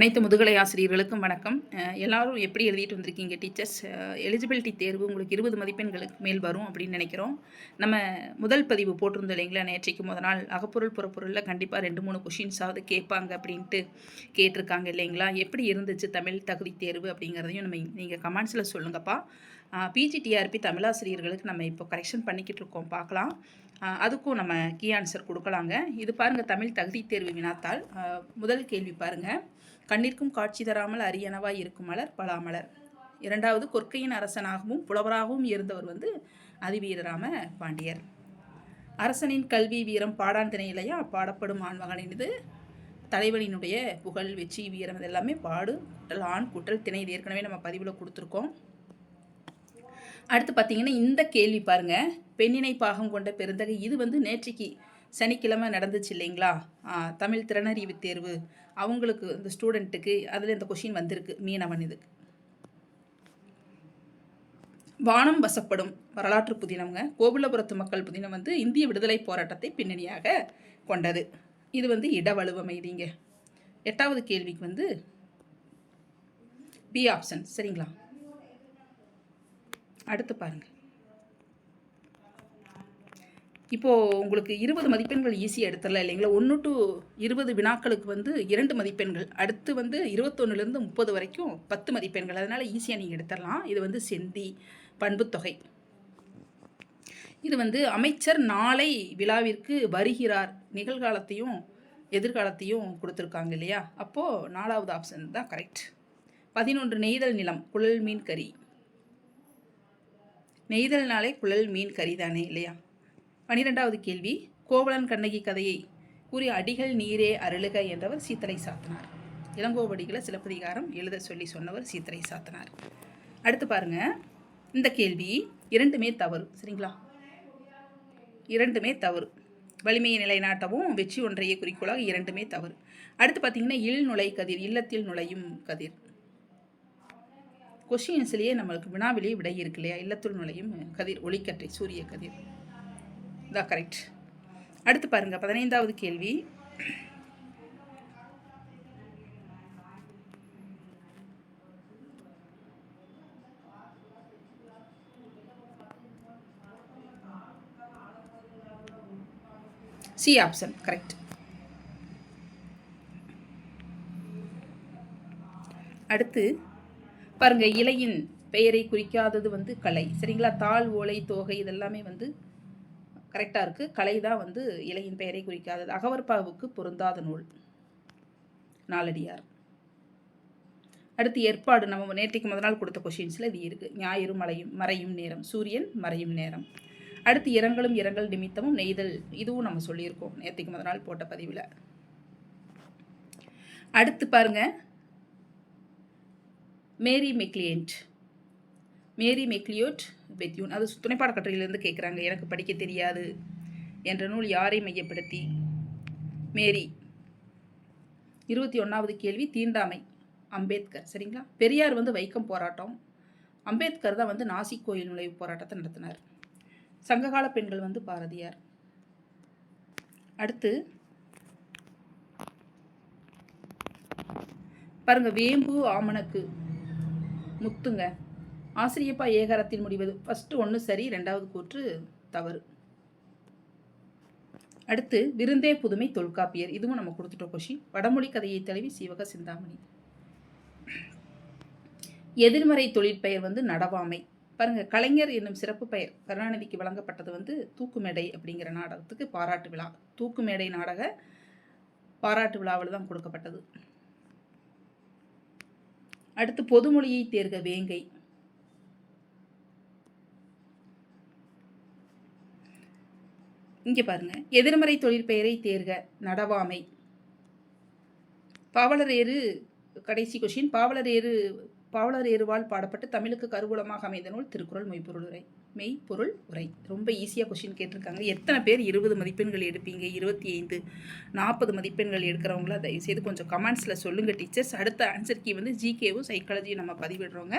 அனைத்து முதுகலை ஆசிரியர்களுக்கும் வணக்கம். எல்லாரும் எப்படி எழுதிட்டு வந்திருக்கீங்க டீச்சர்ஸ்? எலிஜிபிலிட்டி தேர்வு உங்களுக்கு இருபது மதிப்பெண்களுக்கு மேல் வரும் அப்படின்னு நினைக்கிறோம். நம்ம முதல் பதிவு போட்டிருந்தோம் இல்லைங்களா நேற்றைக்கு முத நாள். அகப்பொருள் புறப்பொருளில் கண்டிப்பாக ரெண்டு மூணு கொஷின்ஸாவது கேட்பாங்க அப்படின்ட்டு கேட்டிருக்காங்க இல்லைங்களா? எப்படி இருந்துச்சு தமிழ் தகுதி தேர்வு அப்படிங்கிறதையும் நம்ம நீங்கள் கமெண்ட்ஸில் சொல்லுங்கப்பா. பிஜிடிஆர்பி தமிழாசிரியர்களுக்கு நம்ம இப்போ கரெக்ஷன் பண்ணிக்கிட்டு இருக்கோம் பார்க்கலாம். அதுக்கும் நம்ம கீ ஆன்சர் கொடுக்கலாங்க. இது பாருங்கள் தமிழ் தகுதி தேர்வு வினாத்தாள். முதல் கேள்வி பாருங்கள் கண்ணிற்கும் காட்சி தராமல் அரியனவாய் இருக்கும் மலர் பலாமலர். இரண்டாவது கொற்கையின் அரசனாகவும் புலவராகவும் இருந்தவர் வந்து அதிவீரராம பாண்டியர். அரசனின் கல்வி வீரம் பாடான் திணை பாடப்படும் ஆண்மகனின் இது. தலைவனினுடைய புகழ் வெற்றி வீரம் இதெல்லாமே பாடு குட்டல் ஆண் குட்டல் திணை இது ஏற்கனவே நம்ம பதிவில் கொடுத்துருக்கோம். அடுத்து பார்த்தீங்கன்னா இந்த கேள்வி பாருங்க. பெண்ணினை பாகம் கொண்ட பெருந்தகை இது வந்து நேற்றைக்கு சனிக்கிழமை நடந்துச்சு இல்லைங்களா? தமிழ் திறனறிவு தேர்வு. அவங்களுக்கு இந்த ஸ்டூடெண்ட்டுக்கு அதில் இந்த கொஷின் வந்திருக்கு மீனவன் இதுக்கு. வானம் வசப்படும் வரலாற்று புதினம்ங்க. கோகுலபுரத்து மக்கள் புதினம் வந்து இந்திய விடுதலை போராட்டத்தை பின்னணியாக கொண்டது. இது வந்து இடவலுவமைதிங்க எட்டாவது கேள்விக்கு வந்து பி ஆப்ஷன் சரிங்களா? அடுத்து பாருங்கள் இப்போது உங்களுக்கு இருபது மதிப்பெண்கள் ஈஸியாக எடுத்துடல இல்லைங்களா? ஒன்று டு இருபது வினாக்களுக்கு வந்து இரண்டு மதிப்பெண்கள். அடுத்து வந்து இருபத்தொன்னுலேருந்து முப்பது வரைக்கும் பத்து மதிப்பெண்கள். அதனால் ஈஸியாக நீங்கள் எடுத்துடலாம். இது வந்து செந்தி பண்புத்தொகை. இது வந்து அமைச்சர் நாளை விழாவிற்கு வருகிறார். நிகழ்காலத்தையும் எதிர்காலத்தையும் கொடுத்துருக்காங்க இல்லையா? அப்போது நாலாவது ஆப்ஷன் தான் கரெக்ட் பதினொன்று நெய்தல் நிலம் குழல் மீன் கறி. நெய்தல்னாலே குழல் மீன் கறி தானே இல்லையா? பனிரெண்டாவது கேள்வி கோவலன் கண்ணகி கதையை கூறிய அடிகள் நீரே அருளுக என்றவர் சீத்தலை சாத்தனார். இளங்கோவடிகளை சிலப்பதிகாரம் எழுத சொல்லி சொன்னவர் சீத்தலை சாத்தனார். அடுத்து பாருங்க. இந்த கேள்வி இரண்டுமே தவறு சரிங்களா? இரண்டுமே தவறு. வலிமையை நிலைநாட்டவும் வெற்றி ஒன்றையே குறிக்கோளாக இரண்டுமே தவறு. அடுத்து பார்த்தீங்கன்னா இல் நுழை கதிர் இல்லத்தில் நுழையும் கதிர். கொஷின்ஸ்லேயே நம்மளுக்கு வினாவிலேயே விடை இருக்கு இல்லையா? இல்லத்துள் நுழையும் கதிர் ஒளிக்கற்றை சூரிய கதிர். இதான் கரெக்ட் அடுத்து பாருங்க பதினைந்தாவது கேள்வி. சி ஆப்ஷன் கரெக்ட் அடுத்து பாருங்க இலையின் பெயரை குறிக்காதது வந்து கலை. சரிங்களா? தாள் ஓலை தோகை இதெல்லாமே வந்து கரெக்டாக இருக்குது கலை தான் வந்து இலையின் பெயரை குறிக்காதது. அகவற்பாவுக்கு பொருந்தாத நூல். நாலடியார். அடுத்து ஏற்பாடு. நம்ம நேற்றைக்கு முதல் நாள் கொடுத்த கொஷின்ஸில் இது இருக்குது ஞாயிறு மலையும் மறையும் நேரம். சூரியன் மறையும் நேரம். அடுத்து இரங்கலும் இரங்கல் நிமித்தமும் நெய்தல். இதுவும் நம்ம சொல்லியிருக்கோம் நேற்றைக்கு முதல் நாள் போட்ட பதிவில். அடுத்து பாருங்க. மேரி மெக்லியன்ட் மேரி மெக்லியோட் பெத்யூன் அது துணைப்பாட கட்டுரையிலேருந்து கேட்குறாங்க எனக்கு படிக்க தெரியாது என்ற நூல் யாரை மையப்படுத்தி? மேரி. இருபத்தி ஒன்றாவது கேள்வி தீண்டாமை. அம்பேத்கர். சரிங்களா? பெரியார் வந்து வைக்கம் போராட்டம். அம்பேத்கர் தான் வந்து நாசிக் கோயில் நுழைவு போராட்டத்தை நடத்தினார். சங்ககால பெண்கள் வந்து பாரதியார். அடுத்து பாருங்கள் வேம்பு ஆமணக்கு முத்துங்க. ஆசிரியப்பா ஏகாரத்தில் முடிவது. ஃபஸ்ட்டு ஒன்று சரி ரெண்டாவது கூற்று தவறு. அடுத்து விருந்தே புதுமை தொல்காப்பியர். இதுவும் நம்ம கொடுத்துட்டோம் கொஷின் வடமொழி கதையை தழுவி சிவக சிந்தாமணி. எதிர்மறை தொழிற்பெயர் வந்து நடவாமை. பாருங்கள் கலைஞர் என்னும் சிறப்பு பெயர். கருணாநிதிக்கு வழங்கப்பட்டது வந்து தூக்குமேடை அப்படிங்கிற நாடகத்துக்கு பாராட்டு விழா. தூக்குமேடை நாடக பாராட்டு விழாவில் தான் கொடுக்கப்பட்டது. அடுத்து பொதுமொழியை தேர்க வேங்கை. இங்கே பாருங்க. எதிர்மறை தொழிற்பெயரை தேர்க நடவாமை. பாவலரேறு கடைசி கொஷின் பாவலரேறு ஏறுவால் பாடப்பட்டு தமிழுக்கு கருவூலமாக அமைந்த நூல் திருக்குறள் மெய்ப்பொருள் உரை மெய்ப்பொருள் உரை. ரொம்ப ஈஸியாக கொஷின் கேட்டிருக்காங்க. எத்தனை பேர் இருபது மதிப்பெண்கள் எடுப்பீங்க? இருபத்தி ஐந்து நாற்பது மதிப்பெண்கள் எடுக்கிறவங்கள? தயவுசெய்து கொஞ்சம் கமெண்ட்ஸில் சொல்லுங்கள் டீச்சர்ஸ் அடுத்த ஆன்சர் கீ வந்து ஜிகேவும் சைக்காலஜியும் நம்ம பதிவிடுறோங்க.